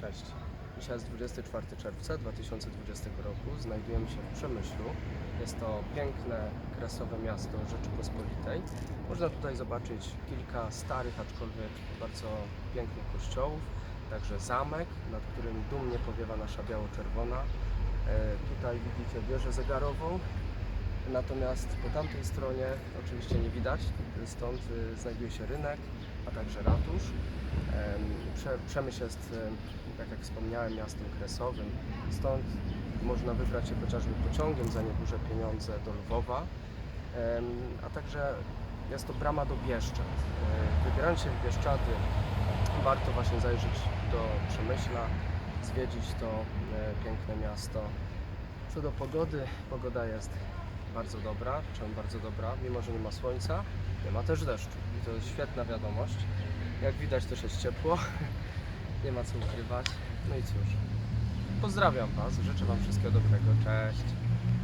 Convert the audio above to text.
Cześć. Dzisiaj jest 24 czerwca 2020 roku. Znajdujemy się w Przemyślu. Jest to piękne, kresowe miasto Rzeczypospolitej. Można tutaj zobaczyć kilka starych, aczkolwiek bardzo pięknych kościołów. Także zamek, nad którym dumnie powiewa nasza biało-czerwona. E, Tutaj widzicie wieżę zegarową. Natomiast po tamtej stronie oczywiście nie widać, stąd y, znajduje się rynek, a także ratusz. Em, Prze- Przemyśl jest, em, tak jak wspomniałem, miastem kresowym, stąd można wybrać się chociażby pociągiem za nieduże pieniądze do Lwowa, a także jest to brama do Bieszczad. E, Wybierając się w Bieszczady, warto właśnie zajrzeć do Przemyśla, zwiedzić to e, piękne miasto. Co do pogody, pogoda jest bardzo dobra, czemu bardzo dobra, mimo że nie ma słońca, nie ma też deszczu. I to jest świetna wiadomość. Jak widać też jest ciepło, nie ma co ukrywać. No i cóż, pozdrawiam Was, życzę Wam wszystkiego dobrego, cześć!